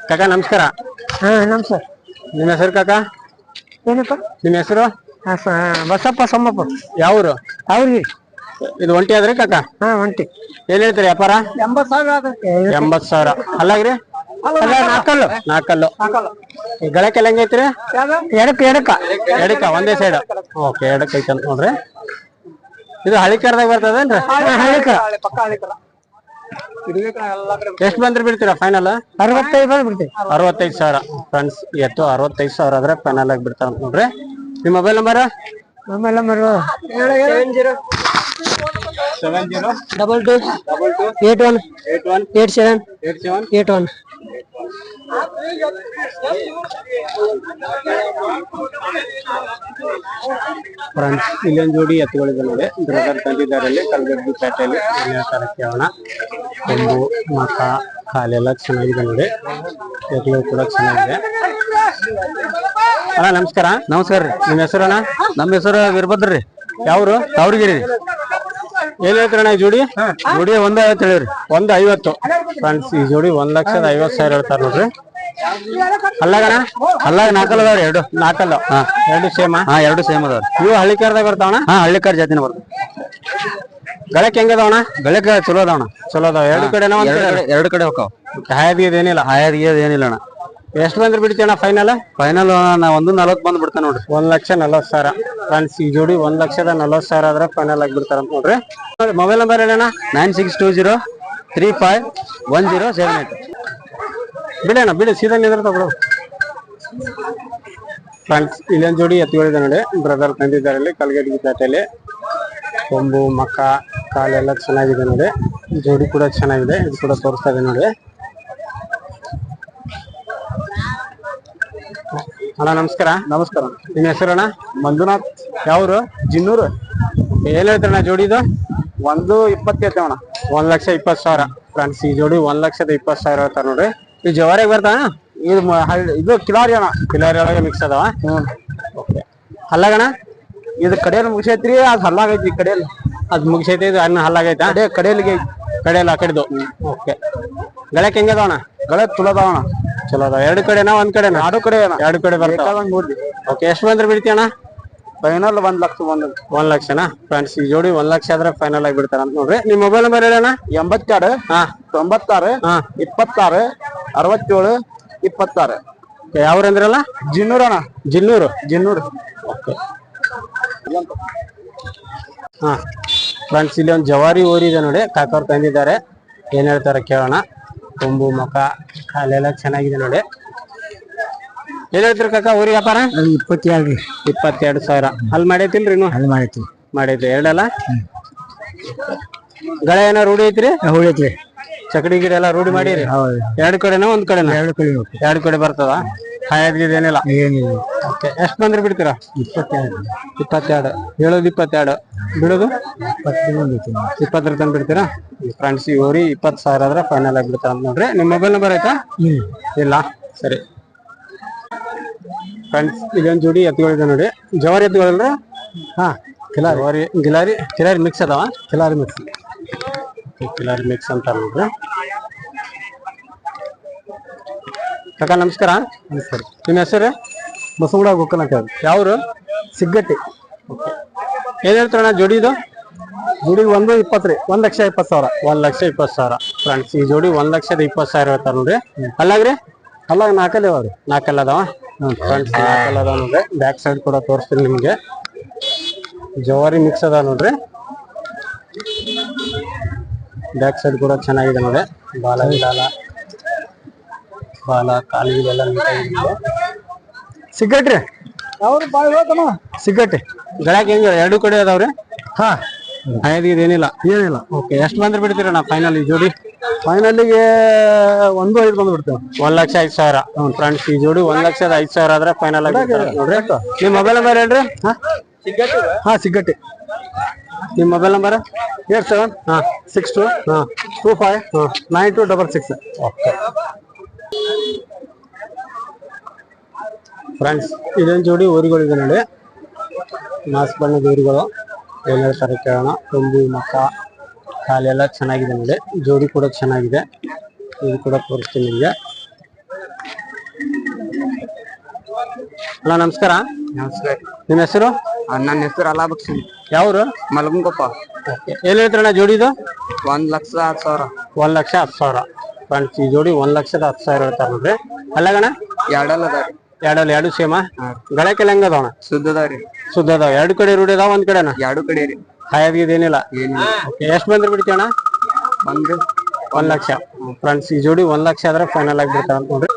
ಕಾಕ ನಮಸ್ಕಾರ. ಹಾ ನಮಸ್ಕಾರ ನಿಮ್ಮ ಹೆಸರು ಕಾಕ? ಏನಪ್ಪ? ನಿಮ್ಮ ಹೆಸರು? ಬಸಪ್ಪ ಸಮ್ಮಪ್ಪ. ಯಾವ್ರು? ಅವ್ರಿಗೆ. ಇದು ಒಂಟಿ ಆದ್ರಿ ಕಾಕ? ಹಾ ಒಂಟಿ. ಏನ್ ಹೇಳ್ತೀರಿ ವ್ಯಾಪಾರ? ಎಂಬತ್ ಸಾವಿರ ಆಗುತ್ತೆ ಎಂಬತ್ ಸಾವಿರ. ಅಲ್ಲಾಗ್ರಿ? ನಾಲ್ಕಲ್ಲು ನಾಲ್ಕಲ್ಲು ಗಳಕ್ಕೆಲ್ಲ ಹೆಂಗೈತ್ರಿ ಎಡಕ್ ಎಡಕ ಎಡಕ ಒಂದೇ ಸೈಡ್ ಓಕೆ ಎಡಕ್ ಐತೆ ಅಂತ ನೋಡ್ರಿ. ಇದು ಹಳಿ ಕರ್ದಾಗ ಬರ್ತದೇನ್ರಿ? ಹಳ್ಳಿಕ ಎಷ್ಟ್ ಬಂದ್ರೆ ಬಿಡ್ತೀರಾ ಫೈನಲ್ ಅರವತ್ತೈದು ಬಂದು ಬಿಡ್ತೀವಿ. ಅರವತ್ತೈದು ಸಾವಿರ. ಫ್ರೆಂಡ್ಸ್ ಎತ್ತು ಅರವತ್ತೈದು ಸಾವಿರ ಆದ್ರೆ ಫೈನಲ್ ಆಗಿ ಬಿಡ್ತಾರ ಅಂತ ನೋಡ್ರಿ. ನಿಮ್ಮ mobile number mobile number double two eight one eight one eight seven eight seven eight one friends ಇಲ್ಲೊಂದು ಜೋಡಿ ಎತ್ತುಗಳಿದೆ ನೋಡಿ. ಬ್ರದರ್ ತಂದಿದ್ದಾರೆ ಅಲ್ಲಿ ಕಲ್ಗಡ್ಡಿ ಪೇಟೆಯಲ್ಲಿ ಹೇಳ್ತಾರೆ ಕೇಳೋಣ ಕೊಂಬು ಮಕ ಕಾಲೆಲ್ಲ ಚೆನ್ನಾಗಿದೆ ನೋಡಿ. ಎತ್ತುಗಳು ಕೂಡ ಚೆನ್ನಾಗಿದೆ. ಅಣ್ಣ ನಮಸ್ಕಾರ. ನಮಸ್ಕಾರ ರೀ. ನಿಮ್ಮ ಹೆಸರು ಅಣ್ಣ? ನಮ್ಮ ಹೆಸರು ವೀರಭದ್ರ ರೀ ಯಾವ್ರು ತಾವ್ರಿಗಿರಿ ಏನ್ ಹೇಳ್ತೀರಣ್ಣ ಈ ಜೋಡಿ? ಜೋಡಿ ಒಂದ್ ಐವತ್ತು ಹೇಳಿರಿ ಒಂದ್ ಐವತ್ತು. ಫ್ರೆಂಡ್ಸ್ ಈ ಜೋಡಿ ಒಂದ್ ಲಕ್ಷದ ಐವತ್ ಸಾವಿರ ಹೇಳ್ತಾರ ನೋಡ್ರಿ. ಅಲ್ಲಗಣ ಅಲ್ಲಾಗ ನಾಲ್ಕಲ್ ಅದಾವ್ರಿ ಎರಡು. ನಾಲ್ಕಲ್ಲ ಹಾ. ಎರಡು ಸೇಮ್ ಹಾ ಎರಡು ಸೇಮ್ ಅದಾವ್ರಿ. ಇವು ಹಳ್ಳಿಕಾರ್ದಾಗ ಬರ್ತಾವಣ ಹಾ ಹಳ್ಳಿಕಾರ್ ಜಾತಿನ ಬರ್ತಾವ. ಗಳಕ್ ಹೆಂಗದವಣ ಗಳಕ ಚಲೋ ಅದಾವಣ ಚಲೋ ಅದಾವ. ಎರಡು ಕಡೆನ ಒಂದ್ ಎರಡು ಕಡೆ? ಎರಡು ಕಡೆ ಹೋಗ್ತಾವ. ಹಾಯದ್ ಏನಿಲ್ಲ ಹಾಯಾದ ಗೀಯದ್ ಏನಿಲ್ಲ ಅಣ್ಣ. ಎಷ್ಟು ಬಂದ್ರೆ ಬಿಡ್ತೀಯಣ್ಣ ಫೈನಲ್ ಫೈನಲ್ ನಾ ಒಂದು ನಲವತ್ತು ಬಂದ್ ಬಿಡ್ತಾನೆ ನೋಡ್ರಿ. ಒಂದ್ ಲಕ್ಷ ನಲ್ವತ್ತು ಸಾವಿರ. ಫ್ರೆಂಡ್ಸ್ ಈ ಜೋಡಿ ಒಂದ್ ಲಕ್ಷದ ನಲ್ವತ್ತು ಸಾವಿರ ಆದ್ರೆ ಫೈನಲ್ ಆಗಿ ಬಿಡ್ತಾರ ಅಂತ ನೋಡ್ರಿ mobile number ಹೇಳಣ್ಣ nine six two zero three five one zero seven eight ಬಿಡೋಣ ಬಿಡಿ ಸೀದಾ ನಿಂದ್ರೆ ಬಿಡು ಫ್ರೆಂಡ್ಸ್ ಇಲ್ಲೊಂದು ಜೋಡಿ ಎತ್ತುಗಳಿದೆ ನೋಡಿ. ಬ್ರದರ್ ತಂದಿದ್ದಾರೆ ಇಲ್ಲಿ ಕಲ್ಗಡಿ ಪೇಟೆಯಲ್ಲಿ ಕೊಂಬು ಮಕ್ಕ ಕಾಲೆಲ್ಲ ಚೆನ್ನಾಗಿದೆ ನೋಡಿ. ಜೋಡಿ ಕೂಡ ಚೆನ್ನಾಗಿದೆ ಇದು ಕೂಡ ತೋರಿಸ್ತಾ ಇದೆ ನೋಡಿ. ಅಣ್ಣ ನಮಸ್ಕಾರ. ನಮಸ್ಕಾರ. ನಿಮ್ಮ ಹೆಸರಣ್ಣ? ಮಂಜುನಾಥ್. ಯಾವ್ರು? ಜಿನ್ನೂರು ಏನ್ ಹೇಳ್ತಾರಣ್ಣ ಜೋಡಿದು? ಒಂದು ಇಪ್ಪತ್ತೈತೆ ಅಣ್ಣ. ಒಂದ್ ಲಕ್ಷ ಇಪ್ಪತ್ತು ಸಾವಿರ. ಫ್ರೆಂಡ್ಸ್ ಈ ಜೋಡಿ ಒಂದ್ ಲಕ್ಷದ ಇಪ್ಪತ್ತು ಸಾವಿರ ಹೇಳ್ತಾರೆ ನೋಡ್ರಿ. ಈ ಜವಾರಿಗೆ ಬರ್ತಾನ ಇದು ಮ- ಇದು ಕಿಲಾರಿ ಅಣ್ಣ. ಕಿಲಾರಿ ಒಳಗೆ ಮಿಕ್ಸ್ ಅದಾವ? ಓಕೆ ಹಲ್ಲಾಗಣ ಇದು ಕಡೆಯಲ್ಲಿ ಮುಗಿಸೈತ್ರಿ ಅದು ಹಲ್ಲಾಗೈತಿ ಈ ಕಡೆಯಲ್ಲಿ. ಅದ್ ಮುಗಿಸೈತಿ ಇದು ಅಣ್ಣ ಹಲ್ಲಾಗೈತಾ? ಅದೇ ಕಡೆಯಲ್ಲಿಗೆ ಕಡೆಯಲ್ಲ ಆ ಕಡೆದು. ಓಕೆ. ಗಳಕ್ಕೆ ಅಣ್ಣ ಗಳೆ ತುಲದವಣ ಚಲೋ ಅದಾವ. ಎರಡು ಕಡೆನಾ ಒಂದ್ ಕಡೆನಾ? ಎರಡು ಕಡೆ ಎರಡು ಕಡೆ ಬರ್ತಾವ. ಓಕೆ ಎಷ್ಟು ಬಂದ್ರೆ ಬಿಡ್ತೀಯ ಅಣ್ಣ ಫೈನಲ್ ಒಂದ್ ಲಕ್ಷ ಒಂದ್ ಒಂದ್ ಲಕ್ಷನಾ? ಫ್ರೆಂಡ್ಸ್ ಈ ಜೋಡಿ ಒಂದ್ ಲಕ್ಷ ಆದ್ರೆ ಫೈನಲ್ ಆಗಿ ಬಿಡ್ತಾರ ಅಂತ ನೋಡ್ರಿ. ನಿಮ್ ಮೊಬೈಲ್ ನಂಬರ್ ಹೇಳೋಣ ಎಂಬತ್ತಾರು ಹಾ. ತೊಂಬತ್ತಾರು ಹಾ. ಇಪ್ಪತ್ತಾರು ಅರವತ್ತೇಳು ಇಪ್ಪತ್ತಾರು. ಯಾವ್ರಂದ್ರಲ್ಲ ಜಿನ್ನೂರ್ ಅಣ್ಣ. ಜಿನ್ನೂರು? ಜಿನ್ನೂರು. ಓಕೆ. ಹಾ. ಫ್ರೆಂಡ್ಸ್ ಇಲ್ಲಿ ಒಂದು ಜವಾರಿ ಊರಿ ಇದೆ ನೋಡಿ ಕಾಕವ್ರು ತಂದಿದ್ದಾರೆ. ಏನ್ ಹೇಳ್ತಾರೆ ಕೇಳೋಣ. ಕೊಂಬು ಮುಖ ಅಲ್ಲೆಲ್ಲ ಚೆನ್ನಾಗಿದೆ ನೋಡಿ. ಏನ್ ಹೇಳ್ತೀರಿ ಕಾಕ ಊರಿ ವ್ಯಾಪಾರ? ಇಪ್ಪತ್ತೆರಡು. ಇಪ್ಪತ್ತೆರಡು ಸಾವಿರ. ಅಲ್ಲಿ ಮಾಡೈತಿಲ್ರಿ ಇನ್ನು? ಅಲ್ಲಿ ಮಾಡೈತಿ ಮಾಡೈತಿ ಎರಡಲ್ಲ? ಗಳೆ ಏನೋ ರೂಢಿ ಐತ್ರಿ? ಹೌದೈತಿ ಚಕಡಿ ಗಿಡ ಎಲ್ಲ ರೂಢಿ ಮಾಡಿರಿ? ಎರಡು ಕಡೆನ ಒಂದ್ ಕಡೆನ? ಎರಡು ಕಡೆ ಎರಡು ಕಡೆ ಬರ್ತದ? ಹಾಯದ್ ಗಿಡ ಏನಿಲ್ಲ. ಏನಿಲ್ಲ ಓಕೆ ಎಷ್ಟು ಬಂದ್ರೆ ಬಿಡ್ತೀರಾ? ಇಪ್ಪತ್ತೆರಡು. ಇಪ್ಪತ್ತೆರಡು. ಹೇಳೋದು ಇಪ್ಪತ್ತೆರಡು. ಬಿಡೋದು? ಇಪ್ಪತ್ತರ ತನಕ ಬಿಡ್ತೀರಾ? ಫ್ರೆಂಡ್ಸ್ ಇವ್ರಿ ಇಪ್ಪತ್ತು ಸಾವಿರ ಆದ್ರೆ ಫೈನಲ್ ಆಗಿ ಬಿಡ್ತಾರ ಅಂತ ನೋಡ್ರಿ. ನಿಮ್ಮ ಮೊಬೈಲ್ ನಂಬರ್ ಆಯ್ತಾ? ಇಲ್ಲ. ಸರಿ. ಫ್ರೆಂಡ್ಸ್ ಇದೊಂದು ಜೋಡಿ ಎತ್ತುಗಳಿದೆ ನೋಡಿ. ಜವಾರಿ ಎತ್ತುಗಳಲ್ರಿ? ಹಾ ಕಿಲಾರಿ. ಜವಾರಿ ಗಿಲಾರಿ ಕಿಲಾರಿ ಮಿಕ್ಸ್ ಅದಾವ? ಕಿಲಾರಿ ಮಿಕ್ಸ್ ಕಿಲಾರಿ ಮಿಕ್ಸ್ ಅಂತ ನೋಡ್ರಿ. ಕಾಕ ನಮಸ್ಕಾರ. ನಮಸ್ಕಾರ. ನಿಮ್ಮ ಹೆಸರು? ಬಸವಗಡ ಗೋಕರ್ಣ ಯಾವ್ರು? ಸಿಗ್ಗಟ್ಟಿ. ಏನ್ ಹೇಳ್ತಾರಣ್ಣ ಜೋಡಿದು ಜೋಡಿ ಒಂದು ಇಪ್ಪತ್ತು ರೀ ಒಂದ್ ಲಕ್ಷ ಇಪ್ಪತ್ತು ಸಾವಿರ. ಒಂದ್ ಲಕ್ಷ ಇಪ್ಪತ್ತು ಸಾವಿರ. ಫ್ರೆಂಡ್ಸ್ ಈ ಜೋಡಿ ಒಂದ್ ಲಕ್ಷದ ಇಪ್ಪತ್ತು ಸಾವಿರ ಹೇಳ್ತಾರ ನೋಡ್ರಿ. ಅಲ್ಲಾಗ್ರಿ ಅಲ್ಲಾಗ ನಾಲ್ಕಲ್ಲಿ ರೀ. ನಾಲ್ಕಲ್ಲಿ ಅದಾವ? ಫ್ರೆಂಡ್ಸ್ ನಾಲ್ಕಲ್ಲ ಅದಾವ ನೋಡ್ರಿ. ಬ್ಯಾಕ್ ಸೈಡ್ ಕೂಡ ತೋರಿಸ್ತೀನಿ ನಿಮಗೆ. ಜವಾರಿ ಮಿಕ್ಸ್ ಅದಾವ ನೋಡ್ರಿ. ಬ್ಯಾಕ್ ಸೈಡ್ ಕೂಡ ಚೆನ್ನಾಗಿದೆ ನೋಡಿ ಬಾಲ ಗಿಲಾಲ ಬಾಲ ಕಾಲಿಗೆಲ್ಲ ಸಿಗಟ್ರಿ ಅವ್ರು ಬಾಳ ಸಿಗಟ್ಟಿ ಗಳಕ್ಕೆ ಹೆಂಗ ಎರಡು ಕಡೆ ಅದಾವ್ರಿ? ಹಾ. ಐದು ಏನಿಲ್ಲ. ಏನಿಲ್ಲ. ಓಕೆ ಎಷ್ಟು ಬಂದ್ರೆ ಬಿಡ್ತೀರಣ್ಣ ಫೈನಲ್ ಈ ಜೋಡಿ? ಫೈನಲ್ಗೆ ಒಂದು ಐದು ಬಂದು ಬಿಡ್ತೇವೆ. ಒಂದ್ ಲಕ್ಷ ಐದು ಸಾವಿರ. ಫ್ರೆಂಡ್ಸ್ ಈ ಜೋಡಿ ಒಂದ್ ಲಕ್ಷದ ಐದು ಸಾವಿರ ಆದ್ರೆ ಫೈನಲ್ ಆಗಿ ಬಿಡ್ತಾರೆ. ನೋಡ್ರಿ. ನಿಮ್ ಮೊಬೈಲ್ ನಂಬರ್ ಹೇಳ್ರಿ. ಹಾ? ಹಾ ಸಿಗಟ್ಟಿ ನಿಮ್ ಮೊಬೈಲ್ ನಂಬರ್ ಏಟ್ ಸೆವೆನ್ ಹಾ. ಸಿಕ್ಸ್ ಟು ಹಾ. ಟೂ ಫೈವ್ ಹಾ nine two double six. Okay. Friends ಇದೊಂದು ಜೋಡಿ ಊರುಗಳಿದೆ ನೋಡಿ. ಮಾಸ್ ಬಣ್ಣದ ಊರುಗಳು. ಏನ್ ತರ ಕೇಳೋಣ. ತುಂಬಿ ಮಕ್ಕ ಕಾಲೆಲ್ಲ ಚೆನ್ನಾಗಿದೆ ನೋಡಿ. ಜೋಡಿ ಕೂಡ ಚೆನ್ನಾಗಿದೆ. ಇದು ಕೂಡ ತೋರಿಸ್ತೀನಿ ನಿಮಗೆ. ಅಣ್ಣ ನಮಸ್ಕಾರ. ನಮಸ್ಕಾರ. ನಿಮ್ಮ ಹೆಸರು? ನನ್ನ ಹೆಸರು ಅಲಾಬಕ್ಷನ್ ಯಾವ್ರು? ಮಲಗುಂಗಪ್ಪ. ಏನ್ ಹೇಳ್ತಾರಣ್ಣ ಜೋಡಿದು ಒಂದ್ ಲಕ್ಷ ಹತ್ತು ಸಾವಿರ. ಒಂದ್ ಲಕ್ಷ ಹತ್ತು ಸಾವಿರ. ಫ್ರೆಂಡ್ಸ್ ಈ ಜೋಡಿ ಒಂದ್ ಲಕ್ಷದ ಹತ್ತು ಸಾವಿರ ಹೇಳ್ತಾರ ನೋಡ್ರಿ. ಅಲ್ಲಗಣ ಎರಡಲ್ಲ ಅದಾವ್ರಿ. ಎರಡಲ್ಲಿ ಎರಡು ಸೇಮ? ಗಳಕ್ಕೆಲ್ಲ ಹೆಂಗ ಅದಾವಣ ಸುದ್ದ ಅದಾವ್ರಿ. ಸುದ್ದ ಅದಾವ. ಎರಡು ಕಡೆ ರೂಢಿ ಅದಾವ ಒಂದ್ ಕಡೆನ? ಎರಡು ಕಡೆ ರೀ. ಹಾಯದ್ಗಿದ್ ಏನಿಲ್ಲ? ಎಷ್ಟು ಬಂದ್ರೆ ಬಿಡ್ತೀವಣ್ಣ ಒಂದು ಒಂದ್ ಲಕ್ಷ. ಫ್ರೆಂಡ್ಸ್ ಈ ಜೋಡಿ ಒಂದ್ ಲಕ್ಷ ಆದ್ರೆ ಫೈನಲ್ ಆಗಿ ಬಿಡ್ತಾರ ಅಂತ ನೋಡ್ರಿ.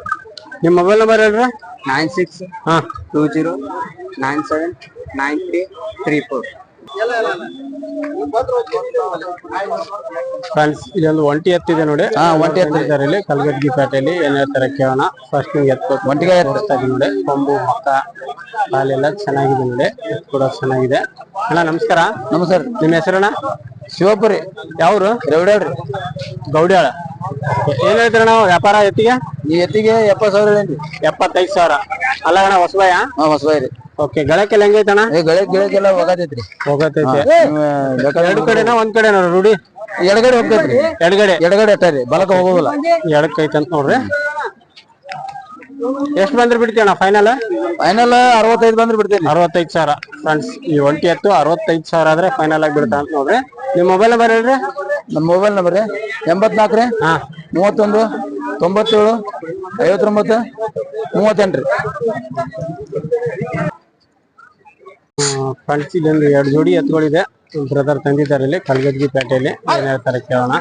ನಿಮ್ ಮೊಬೈಲ್ ನಂಬರ್ ಹೇಳ್ರಿ. ನೈನ್ ಸಿಕ್ಸ್ ಹಾ. Two zero nine seven nine three three four. Friends ಇದೊಂದು ಒಂಟಿ ಎತ್ತಿದೆ ನೋಡಿ. ಹಾ ಒಂಟಿ ಎತ್ತಿದ್ದಾರೆ ಇಲ್ಲಿ ಕಲ್ಗಡ್ಗಿ ಪೇಟೆಯಲ್ಲಿ. ಏನೇ ತರ ಕೇಳೋಣ. ಫಸ್ಟ್ ನಿಮ್ಗೆ ಎತ್ತು ಒಂಟಿಗೆ ಎತ್ತಾ. ಇದೀನಿ ನೋಡಿ. ಕೊಂಬು ಮಕ್ಕ ಕಾಲೆಲ್ಲ ಚೆನ್ನಾಗಿದೆ ನೋಡಿ. ಕೂಡ ಚೆನ್ನಾಗಿದೆ. ಅಣ್ಣ ನಮಸ್ಕಾರ. ನಮಸ್ಕಾರ. ನಿಮ್ಮ ಹೆಸರಣ್ಣ? ಶಿವಪುರಿ. ಯಾವ್ರು? ಗೌಡ್ಯಾಳ್ರಿ ಗೌಡ್ಯಾಳ. ಏನ್ ಹೇಳ್ತೀರ ನಾವು ವ್ಯಾಪಾರ ಎತ್ತಿಗೆ? ಈ ಎತ್ತಿಗೆ ಎಪ್ಪತ್ತು ಸಾವಿರ ಎಪ್ಪತ್ತೈದು ಸಾವಿರ. ಅಲ್ಲ ಅಣ್ಣ ಹೊಸಬಾಯ ಹಾ ಹೊಸಬಾಯಿ ರೀ. ಓಕೆ ಗಳಕ್ಕೆಲ್ಲ ಹೆಂಗೈತಣ್ಣ ಏ ಗಳಿಗೆ ಗಳಿಗೆಲ್ಲ ಹೋಗತೈತ್ರಿ. ಹೋಗತೈತೆ. ಎರಡು ಕಡೆನ ಒಂದ್ ಕಡೆನಾ ರೂಢಿ? ಎಡಗಡೆ ಹೋಗ್ತೈತ್ರಿ. ಎಡಗಡೆ. ಎಡಗಡೆ ಅಟ್ಟಾರಿ ಬಲಕ ಹೋಗೋದಿಲ್ಲ. ಎಡಕ್ಕೈತೆ ಅಂತ ನೋಡ್ರಿ. ಎಷ್ಟು ಬಂದ್ರೆ ಬಿಡ್ತೀಯಣ್ಣ ಫೈನಲ್ ಫೈನಲ್ ಅರವತ್ತೈದು ಬಂದ್ರೆ ಬಿಡ್ತೀನಿ ಅರವತ್ತೈದು ಸಾವಿರ. ಫ್ರೆಂಡ್ಸ್ ಈ ಒಂಟಿ ಎತ್ತು ಅರವತ್ತೈದು ಸಾವಿರ ಆದ್ರೆ ಫೈನಲ್ ಆಗಿ ಬಿಡ್ತಾ ಅಂತ ನೋಡ್ರಿ. ನಿಮ್ ಮೊಬೈಲ್ ನಂಬರ್ ಹೇಳ್ರಿ. ನಮ್ಮ ಮೊಬೈಲ್ ನಂಬರ್ ರೀ ಎಂಬತ್ನಾಲ್ಕು ರೀ ಹಾ. ಮೂವತ್ತೊಂದು ತೊಂಬತ್ತೇಳು ಐವತ್ತೊಂಬತ್ತು ಮೂವತ್ತೆಂಟು ರೀ. ಫ್ರೆಂಡ್ಸ್ ಒಂದು ಎರಡು ಜೋಡಿ ಎತ್ತುಗಳಿದೆ. ಬ್ರದರ್ ತಂದಿದ್ದಾರೆ ಇಲ್ಲಿ ಕಲ್ಗಡ್ಗಿ ಪೇಟೆಯಲ್ಲಿ. ಏನ್ ತರ ಕೇಳೋಣ.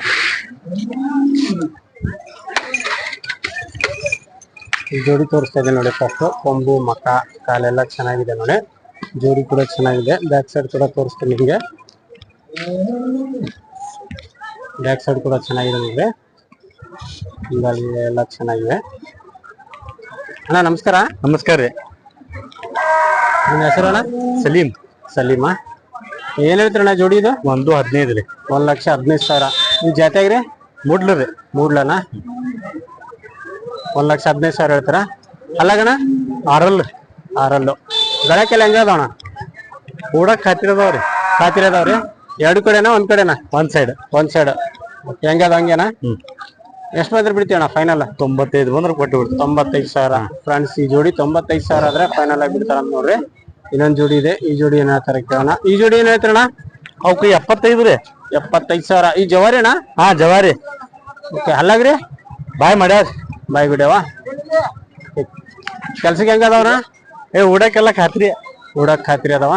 ಈ ಜೋಡಿ ತೋರಿಸ್ತಾ ಇದೆ ನೋಡಿ ಫಸ್ಟ್ ಕೊಂಬು, ಮಕ, ಕಾಲೆಲ್ಲ ಚೆನ್ನಾಗಿದೆ ನೋಡಿ. ಜೋಡಿ ಕೂಡ ಚೆನ್ನಾಗಿದೆ. ಬ್ಯಾಕ್ ಸೈಡ್ ಕೂಡ ತೋರಿಸ್ತೀನಿ ನಿಮಗೆ. ಬ್ಯಾಕ್ ಸೈಡ್ ಕೂಡ ಚೆನ್ನಾಗಿದೆ ನಿಮಗೆ. ಹಿಂಗಾಗಿ ಎಲ್ಲ ಚೆನ್ನಾಗಿದೆ. ಅಣ್ಣ, ನಮಸ್ಕಾರ. ನಮಸ್ಕಾರ ರೀ. ನಿಮ್ಮ ಹೆಸರಣ್ಣ? ಅಣ್ಣ ಸಲೀಂ ಸಲೀಮ. ಏನ್ ಹೇಳ್ತೀರಣ್ಣ ಜೋಡಿ ಇದು? ಒಂದು ಹದಿನೈದು ರೀ. ಒಂದ್ ಲಕ್ಷ ಹದಿನೈದು ಸಾವಿರ. ಈ ಜಾತ್ಯಾಗ್ರಿ ಮೂಡ್ಲ ರೀ. ಮೂಡ್ಲಣ್ಣ ಒಂದ್ ಲಕ್ಷ ಹದಿನೈದು ಸಾವಿರ ಹೇಳ್ತಾರ? ಅಲ್ಲಗಣ ಆರಲ್ ಆರಲ್ಲು. ಗಳಕ್ಕೆಲ್ಲ ಹೆಂಗ ಅದಾವಣ ಕೂಡಕ್ ಹತ್ತಿರ ಅದಾವ್ರಿ ಹತ್ತಿರ ಅದಾವ್ರಿ ಎರಡು ಕಡೆನಾ ಒಂದ್ ಕಡೆನಾ? ಒಂದ್ ಸೈಡ್ ಒಂದ್ ಸೈಡ್ ಹೆಂಗದ ಹಂಗೇನಾ? ಹ್ಮ್. ಎಷ್ಟ್ ಬಂದ್ರೆ ಬಿಡ್ತೀವಣ್ಣ ಫೈನಲ್ ತೊಂಬತ್ತೈದು ಬಂದ್ರೆ ಕೊಟ್ಟು ಬಿಡ್ತು ತೊಂಬತ್ತೈದು ಸಾವಿರ. ಫ್ರೆಂಡ್ಸ್ ಈ ಜೋಡಿ ತೊಂಬತ್ತೈದು ಸಾವಿರ ಆದ್ರೆ ಫೈನಲ್ ಆಗಿ ಬಿಡ್ತಾರ ಅಂತ ನೋಡ್ರಿ. ಇನ್ನೊಂದ್ ಜೋಡಿ ಇದೆ. ಈ ಜೋಡಿ ಏನ್ ಹೇಳ್ತಾರೆ ಕೇಳೋಣ. ಈ ಜೋಡಿ ಏನ್ ಹೇಳ್ತಾರಣ ಅವಕ್ಕೆ ಎಪ್ಪತ್ತೈದು ರೀ. ಎಪ್ಪತ್ತೈದು ಸಾವಿರ. ಈ ಜವಾರಿ ಅಣ್ಣ? ಹಾ ಜವಾರಿ. ಓಕೆ ಅಲ್ಲಾಗ್ರಿ ಬಾಯ್ ಮಾಡ್ಯಾರ. ಬಾಯ್ ಬಿಡ್ಯಾವ? ಕೆಲ್ಸಕ್ಕೆ ಹೆಂಗ ಅದಾವ್ರ? ಏ ಉಡಕ್ಕೆಲ್ಲ ಖಾತ್ರಿ. ಊಡಕ್ ಖಾತ್ರಿ ಅದಾವ?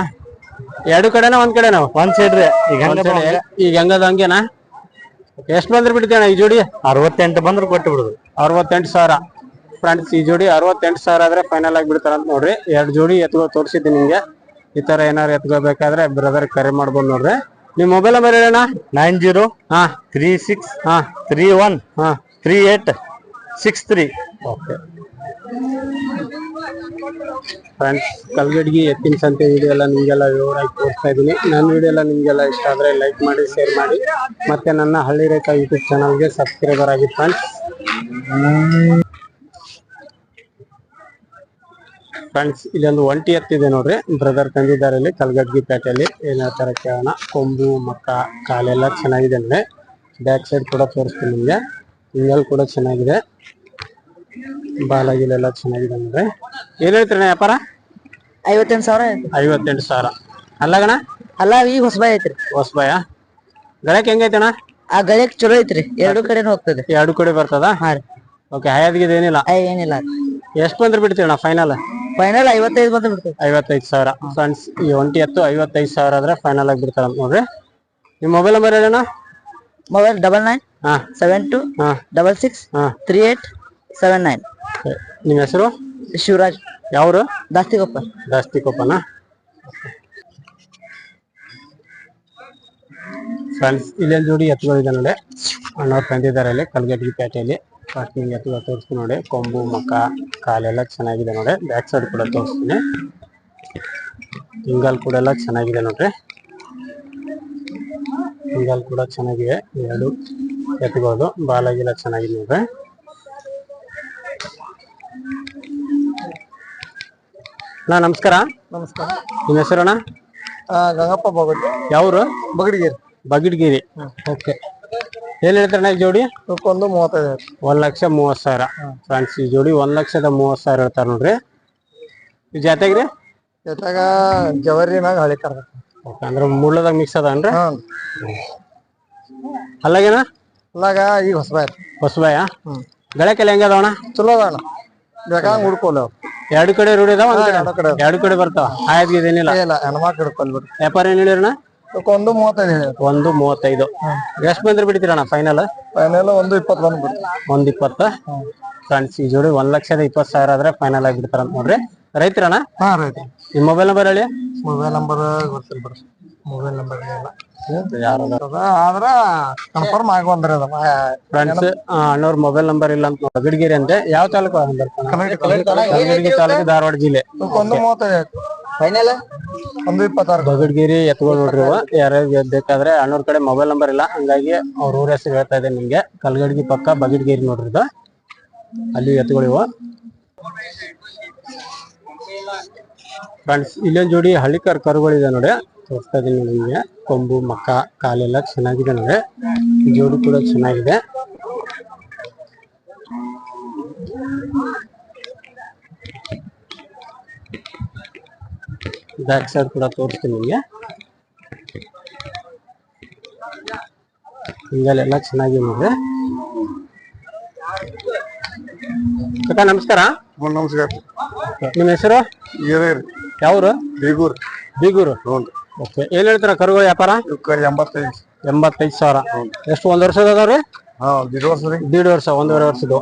ಎರಡು ಕಡೆನ ಒಂದ್ ಕಡೆನ? ಒಂದ್ ಸೈಡ್ ರೀ. ಈಗ ಈಗ ಹೆಂಗದ ಹಂಗೇನಾ? ಎಷ್ಟ್ ಬಂದ್ರೆ ಬಿಡ್ತೀಯಣ್ಣ ಈ ಜೋಡಿ? ಅರವತ್ತೆಂಟು ಬಂದ್ರೆ ಕೊಟ್ಟು ಬಿಡುದು ಅರವತ್ತೆಂಟು ಸಾವಿರ ಫ್ರೆಂಡ್ಸ್ ಈ ಜೋಡಿ ಅರವತ್ತೆಂಟು ಸಾವಿರ ಆದ್ರೆ ಫೈನಲ್ ಆಗಿ ಬಿಡ್ತಾರ ಅಂತ ನೋಡ್ರಿ. ಎರಡು ಜೋಡಿ ಎತ್ಗಳು ತೋರಿಸಿದ್ದೀನಿ ನಿಮ್ಗೆ. ಈ ತರ ಏನಾರು ಎತ್ಕೋಬೇಕಾದ್ರೆ ಬ್ರದರ್ ಕರೆ ಮಾಡ್ಬೋದು ನೋಡ್ರಿ. ನಿಮ್ ಮೊಬೈಲ್ ನಂಬರ್ ಹೇಳೋಣ ನೈನ್ ಜೀರೋ ಹಾ. ತ್ರೀ ಸಿಕ್ಸ್ ಹಾ. ತ್ರೀ ಒನ್ ಹಾ. Three eight six three. Okay friends, Kalghatgi ಎತ್ತಿನ ಸಂತೆ ವಿಡಿಯೋ ಎಲ್ಲ ನಿಮಗೆಲ್ಲ ವಿವರವಾಗಿ ತೋರಿಸ್ತಾ ಇದ್ದೀನಿ. ನನ್ನ ವಿಡಿಯೋ ಎಲ್ಲ ನಿಮಗೆಲ್ಲ ಇಷ್ಟ ಆದರೆ ಲೈಕ್ ಮಾಡಿ ಶೇರ್ ಮಾಡಿ. ಮತ್ತೆ ನನ್ನ ಹಳ್ಳಿ ರೇಖಾ ಯೂಟ್ಯೂಬ್ ಚಾನಲ್ಗೆ ಸಬ್ಸ್ಕ್ರೈಬರ್ ಆಗಿ ಫ್ರೆಂಡ್ಸ್. ಫ್ರೆಂಡ್ಸ್, ಇಲ್ಲೊಂದು ಒಂಟಿ ಎತ್ತಿದೆ ನೋಡ್ರಿ. ಬ್ರದರ್ ತಂದಿದ್ದಾರೆ ಇಲ್ಲಿ ಕಲ್ಗಡ್ಗಿ ಪೇಟೆಯಲ್ಲಿ. ಏನೋ ಥರ ಕೇಳೋಣ. ಕೊಂಬು, ಮಕ್ಕ, ಕಾಲೆಲ್ಲ ಚೆನ್ನಾಗಿದೆ ಅಂದರೆ ಬ್ಯಾಕ್ ಸೈಡ್ ಕೂಡ ತೋರಿಸ್ತೀನಿ ನಿಮಗೆ. ಹಿಂಗಲ್ ಕೂಡ ಚೆನ್ನಾಗಿದೆ. ಬಾಲಗಿಲೆಲ್ಲ ಚೆನ್ನಾಗಿದೆ ಅಂದ್ರೆ. ಏನ್ ಹೇಳ್ತೀರಣ್ಣ ವ್ಯಾಪಾರ? ಐವತ್ತೆಂಟು ಸಾವಿರ ಐತಿ ಐವತ್ತೆಂಟು ಸಾವಿರ. ಅಲ್ಲಗಣ? ಅಲ್ಲ ಈಗ ಹೊಸಬಾಯ್ ಐತ್ರಿ. ಹೊಸಬಾಯ? ಗಳಕ್ಕೆ ಹೆಂಗೈತಣ ಆ ಗಳಕ್ ಚಲೋ ಐತ್ರಿ. ಎರಡು ಕಡೆನೂ ಹೋಗ್ತದೆ. ಎರಡು ಕಡೆ ಬರ್ತದ? ಹಾ ರೀ. ಓಕೆ ಹಯಾದ್ಗಿದ ಏನಿಲ್ಲ? ಐ ಏನಿಲ್ಲ ಎಷ್ಟು ಬಂದ್ರೆ ಬಿಡ್ತೀರಣ್ಣ ಫೈನಲ್ ಫೈನಲ್ ಐವತ್ತೈದು ಬಂದ್ರೆ ಬಿಡ್ತದೆ. ಐವತ್ತೈದು ಸಾವಿರ. ಫ್ರೆಂಡ್ಸ್ ಈ ಒಂಟಿ ಹತ್ತು ಐವತ್ತೈದು ಸಾವಿರ ಆದ್ರೆ ಫೈನಲ್ ಆಗಿ ಬಿಡ್ತಾರ ನೋಡ್ರಿ. ನಿಮ್ಮ ಮೊಬೈಲ್ ನಂಬರ್ ಹೇಳಣ್ಣ? ಮೊಬೈಲ್ ಡಬಲ್ ನೈನ್ ಹಾ. ಸೆವೆನ್ ಟು ಹಾ. ಡಬಲ್ ಸಿಕ್ಸ್ ಹಾ. ತ್ರೀ ಏಟ್ ಸೆವೆನ್ ನೈನ್ ನಿಮ್ಮ ಹೆಸರು? ಶಿವರಾಜ್. ಯಾವ್ರು? ದಾಸ್ತಿಗೊಪ್ಪ ಜಾಸ್ತಿ ಕೊಪ್ಪನ ಫ್ರೆಂಡ್ಸ್ ಇಲ್ಲೊಂದು ಜೋಡಿ ಎತ್ತುಗಳಿದೆ ನೋಡಿ. ಅಣ್ಣವ್ರು ತಂದಿದ್ದಾರೆ ಅಲ್ಲಿ ಕಲ್ಗಟ್ಟಿ ಪೇಟೆಯಲ್ಲಿ. ಪಾರ್ಕಿಂಗ್ ಎತ್ತುಗಳು ತೋರಿಸ್ತೀನಿ ನೋಡಿ. ಕೊಂಬು ಮಕ್ಕ ಕಾಲೆಲ್ಲ ಚೆನ್ನಾಗಿದೆ ನೋಡಿ. ಬ್ಯಾಕ್ ಸೈಡ್ ಕೂಡ ತೋರಿಸ್ತೀನಿ. ಹಿಂಗಲ್ ಕೂಡ ಎಲ್ಲ ಚೆನ್ನಾಗಿದೆ ನೋಡ್ರಿ. ಹಿಂಗಲ್ ಕೂಡ ಚೆನ್ನಾಗಿದೆ. ಎರಡು ಎತ್ತುಗಳು ಬಾಲಾಗಿಲ್ಲ ಚೆನ್ನಾಗಿದೆ ನೋಡ್ರಿ. ಅಣ್ಣ ನಮಸ್ಕಾರ. ನಮಸ್ಕಾರ. ನಿಮ್ಮ ಹೆಸರು ಅಣ್ಣ? ಗಂಗಪ್ಪ ಬಗಡ್. ಯಾವ್ರು? ಬಗಡಿಗೇರಿ. ಬಗಡ್ಗಿರಿ. ಓಕೆ. ಏನ್ ಹೇಳ್ತಾರಣ್ಣ ಈ ಜೋಡಿ? ಒಂದು ಮೂವತ್ತೈದು ಒಂದ್ ಲಕ್ಷ ಮೂವತ್ ಸಾವಿರ. ಫ್ರೆಂಡ್ಸ್ ಈ ಜೋಡಿ ಒಂದ್ ಲಕ್ಷದ ಮೂವತ್ ಸಾವಿರ ಹೇಳ್ತಾರ ನೋಡ್ರಿ. ಈ ಜಾತ್ಯಾಗ್ರಿ? ಜೊತೆಗ ಜವರಿ ಮ್ಯಾಗ ಹಳಿ ಕರ್ದ. ಓಕೆ ಅಂದ್ರೆ ಮುಳ್ಳದಾಗ ಮಿಕ್ಸ್ ಅದಾನ್ರಿ ಅನ್ರಿ ಅಲ್ಲಾಗೇನ? ಅಲ್ಲಾಗ ಈಗ ಹೊಸಬಾಯ್. ಹೊಸಬಾಯ? ಗಳಕ್ಕೆಲ್ಲ ಹೆಂಗದ ಅದಾವಣ ಚಲೋ ಅದ ಎರಡು ಕಡೆ ರೂಢಿ ಅದಾವ ಒಂದ್ ಎರಡು ಕಡೆ? ಕಡೆ. ಎರಡು ಕಡೆ ಬರ್ತಾವ. ಆಯ್ತು ಇಲ್ಲ ಹೆಣ್ಮಕ್ಳು ಹಿಡ್ಕೊಲ್ ಬಿಡ್ರಿ. ವ್ಯಾಪಾರ ಏನ್ ಹೇಳಿರಣ್ಣ? ಒಂದು ಮೂವತ್ತೈದು ಹೇಳಿ ಒಂದು ಮೂವತ್ತೈದು. ಎಷ್ಟ್ ಬಂದ್ರೆ ಬಿಡ್ತೀರಣ್ಣ ಫೈನಲ್ ಫೈನಲ್ ಒಂದು ಇಪ್ಪತ್ತು ಬಂದು ಬಿಡ್ರಿ. ಒಂದ್ ಇಪ್ಪತ್ತ? ಫ್ರೆಂಡ್ಸ್ ಈ ಜೋಡಿ ಒಂದ್ ಲಕ್ಷದ ಇಪ್ಪತ್ ಸಾವಿರ ಆದ್ರೆ ಫೈನಲ್ ಆಗಿ ಬಿಡ್ತಾರ ನೋಡ್ರಿ. ರೈತರಣ್ಣ? ಹಾ ರೈತ ನಿಮ್ ಮೊಬೈಲ್ ನಂಬರ್ ಹೇಳಿ. ಮೊಬೈಲ್ ನಂಬರ್ ಗೊತ್ತಿಲ್ಲ ಬಿಡ್ರಿ. ಮೊಬೈಲ್ ನಂಬರ್ ಇಲ್ಲ ಆದ್ರ ಕನ್ಫರ್ಮ್ ಅದ. ಫ್ರೆಂಡ್ಸ್ ಅಣ್ಣವ್ರ ಮೊಬೈಲ್ ನಂಬರ್ ಇಲ್ಲ ಅಂತ ಗಡಿಗೇರಿ ಅಂತೆ. ಯಾವ ತಾಲೂಕು ಕಲಗಡಗಿ ತಾಲೂಕು ಧಾರವಾಡ ಜಿಲ್ಲೆ. ಒಂದು ಮೂವತ್ತೈದು. ಫೈನಲ್ ಒಂದು ಇಪ್ಪತ್ತಾರು. ಬಗಡ್ಗಿರಿ ಎತ್ಕೊಂಡು ನೋಡ್ರಿ ಯಾರು ಯಾರ್ಯಾರು ಬೇಕಾದ್ರೆ ಅಣ್ಣವ್ರ ಕಡೆ ಮೊಬೈಲ್ ನಂಬರ್ ಇಲ್ಲ. ಹಂಗಾಗಿ ಅವ್ರ ಊರ ಹೆಸರು ಹೇಳ್ತಾ ಇದ್ದೇನೆ ನಿಮ್ಗೆ. ಕಲ್ಗಡ್ಗಿ ಪಕ್ಕ ಬಗಡ್ಗಿರಿ ನೋಡ್ರಿ ಇದು. ಅಲ್ಲಿ ಎತ್ಗಳಿವ ಫ್ರೆಂಡ್ಸ್ ಇಲ್ಲೊಂದ್ ಜೋಡಿ ಹಳ್ಳಿಕರ್ ಕರುಗಳಿದೆ ನೋಡಿ ತೋರಿಸ್ತಾ ಇದೀನಿ ನಿಮಗೆ. ಕೊಂಬು ಮಕ್ಕ ಕಾಲೆಲ್ಲ ಚೆನ್ನಾಗಿದೆ ನನಗೆ ಜೋಡಿ ಕೂಡ ಚೆನ್ನಾಗಿದೆ. ಬ್ಯಾಕ್ ಸೈಡ್ ಕೂಡ ತೋರಿಸ್ತೀನಿ ನಿಮಗೆ. ಹಿಂಗಲ್ಲೆಲ್ಲ ಚೆನ್ನಾಗಿದೆ ನಿಮಗೆ ಅಕ್ಕ ನಮಸ್ಕಾರ. ನಮಸ್ಕಾರ. ನಿಮ್ಮ ಹೆಸರು? ಯಾವ್ರು? ಬೀಗೂರು. ಬೀಗೂರು. ಓಕೆ ಏನ್ ಹೇಳ್ತೀರಾ ಕರುಗಳು ವ್ಯಾಪಾರ? ಇವಕ್ಕ ಎಂಬತ್ತೈದು. ಎಂಬತ್ತೈದು ಸಾವಿರ. ಎಷ್ಟು ಒಂದ್ ವರ್ಷದ ಅದಾವ್ರಿ? ಹಾ ದಿಡ್ ವರ್ಷ ರೀ ದೀಡ್ ವರ್ಷ ಒಂದೂವರೆ ವರ್ಷದ್ದು.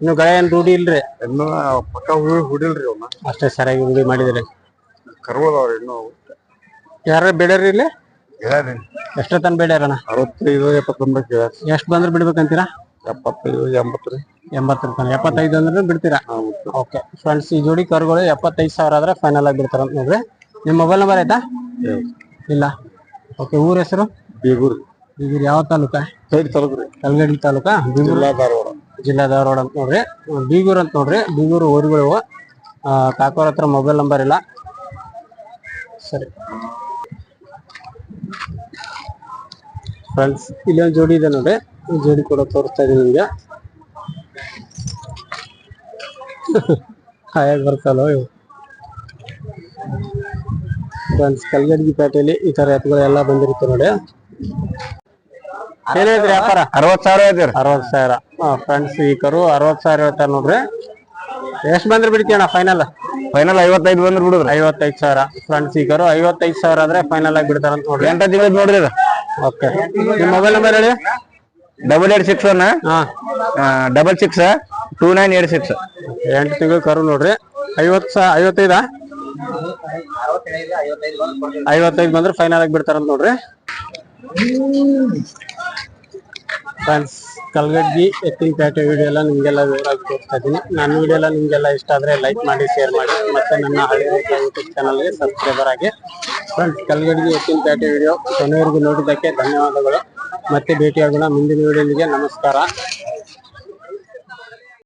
ಇನ್ನು ಗಳೆ ಏನ್ ರೂಢಿ ಇಲ್ರಿ? ಇನ್ನೂ ಪಕ್ಕ ಹುಡಿ ಹುಡಿಲ್ರಿ ಅವನ್ನ ಅಷ್ಟೇ ಸರಿಯಾಗಿ ರೂಢಿ ಮಾಡಿದ್ರಿ. ಕರ್ಬೋದವ್ರಿ ಇನ್ನೂ ಯಾರ ಬೇಡ್ಯಾರಿ ಇಲ್ಲಿ? ಹೇಳ್ರಿ ಎಷ್ಟ ತನ ಬೇಡ್ಯಾರಣ ಅರವತ್ತೈದು ಎಪ್ಪತ್ತೊಂಬತ್ತು ಹೇಳ್ಯಾರ ಎಷ್ಟ್ ಬಂದ್ರೆ ಬಿಡ್ಬೇಕಂತೀರಾ? ಎಪ್ಪತ್ತೈದು ಎಂಬತ್ತು ರೀ. ಎಂಬತ್ತರ ತನಕ ಎಪ್ಪತ್ತೈದು ಅಂದ್ರೆ ಬಿಡ್ತೀರಾ? ಓಕೆ. ಫ್ರೆಂಡ್ಸ್ ಈ ಜೋಡಿ ಕರುಗಳು ಎಪ್ಪತ್ತೈದು ಸಾವಿರ ಆದ್ರೆ ಫೈನಲ್ ಆಗಿ ಬಿಡ್ತಾರ ನೋಡ್ರಿ. ನಿಮ್ಮ ಮೊಬೈಲ್ ನಂಬರ್ ಆಯ್ತಾ? ಇಲ್ಲ. ಓಕೆ ಊರ ಹೆಸರು? ಬೀಗೂರ್. ಬೀಗೂರು ಯಾವ ತಾಲೂಕಾ? ಸೈಡ್ ತಲುಪ್ರಿ ಕಲ್ಗಡಿ ತಾಲೂಕಾ? ಬೀಗೂರು? ಜಿಲ್ಲಾ ಧಾರವಾಡ. ಜಿಲ್ಲಾ ಧಾರವಾಡ ಅಂತ ನೋಡ್ರಿ. ಬೀಗೂರು ಅಂತ ನೋಡ್ರಿ. ಬೀಗೂರು ಊರುಗಳು ಕಾಕೋರ್ ಹತ್ರ ಮೊಬೈಲ್ ನಂಬರ್ ಇಲ್ಲ. ಸರಿ. ಫ್ರೆಂಡ್ಸ್ ಇಲ್ಲೊಂದು ಜೋಡಿ ಇದೆ ನೋಡಿ ಜೋಡಿ ಕೂಡ ತೋರಿಸ್ತಾ ಇದೀನಿ ನಿಮ್ಗೆ. ಹಾಯಾಗಿ ಬರ್ತಲ್ಲ ಇವು ಫ್ರೆಂಡ್ಸ್ ಕಲ್ಗಡ್ಗಿ ಪೇಟೆಯಲ್ಲಿ ಈ ತರ ಎತ್ತುಗಳೆಲ್ಲ ಬಂದಿರುತ್ತೆ ನೋಡಿ. ಏನಿದ್ರಿ ವ್ಯಾಪಾರ? ಅರವತ್ ಸಾವಿರ ಐತಿ ಅರವತ್ ಸಾವಿರ. ಫ್ರೆಂಡ್ಸ್ ಈ ಕರು ಅರವತ್ ಸಾವಿರ ಹೇಳ್ತಾರ ನೋಡ್ರಿ. ಎಷ್ಟ್ ಬಂದ್ರೆ ಬಿಡ್ತೀಯಣ್ಣ ಫೈನಲ್ ಫೈನಲ್ ಐವತ್ತೈದು ಬಂದ್ರೆ ಬಿಡುದ್ರ. ಐವತ್ತೈದು ಸಾವಿರ. ಫ್ರೆಂಡ್ಸ್ ಈ ಕರು ಐವತ್ತೈದು ಸಾವಿರ ಆದ್ರೆ ಫೈನಲ್ ಆಗಿ ಬಿಡ್ತಾರ ಅಂತ ನೋಡ್ರಿ. ಎಂಟ ತಿಂಗಳ ನೋಡ್ರಿ ಓಕೆ ನಿಮ್ಮ ಮೊಬೈಲ್ ನಂಬರ್ ಹೇಳಿ. ಡಬಲ್ ಏಟ್ ಸಿಕ್ಸ್ ಒನ್ ಹಾ. Double six two nine eight six ಎಂಟು ತಿಂಗಳು ಕರು ನೋಡ್ರಿ. ಐವತ್ತು ಸಾ ಐವತ್ತೈದಾ? ಐವತ್ತೈದು ಬಂದ್ರೆ ಫೈನಲ್ ಆಗಿ ಬಿಡ್ತಾರ ಅಂತ ನೋಡ್ರಿ. ಫ್ರೆಂಡ್ಸ್ ಕಲ್ಗಡ್ಗಿ, ಎತ್ತಿನ ಪ್ಯಾಟೆ ವಿಡಿಯೋ ಎಲ್ಲ ನಿಮ್ಗೆಲ್ಲ ವಿವರವಾಗಿ ತೋರಿಸ್ತಾ ಇದ್ದೀನಿ. ನನ್ನ ವಿಡಿಯೋ ಎಲ್ಲ ನಿಮ್ಗೆಲ್ಲ ಇಷ್ಟ ಆದ್ರೆ ಲೈಕ್ ಮಾಡಿ ಶೇರ್ ಮಾಡಿ. ಮತ್ತೆ ನನ್ನ ಹಳೆ ಯೂಟ್ಯೂಬ್ ಚಾನಲ್ಗೆ ಸಬ್ಸ್ಕ್ರೈಬರ್ ಆಗಿ ಫ್ರೆಂಡ್ಸ್ ಕಲ್ಗಡ್ಗಿ, ಎತ್ತಿನ ಪ್ಯಾಟೆ ವಿಡಿಯೋ ಕೊನೆವರೆಗೂ ನೋಡಿದ್ದಕ್ಕೆ ಧನ್ಯವಾದಗಳು. ಮತ್ತೆ ಭೇಟಿಯಾಗೋಣ ಮುಂದಿನ ವಿಡಿಯೋಗೆ ನಮಸ್ಕಾರ.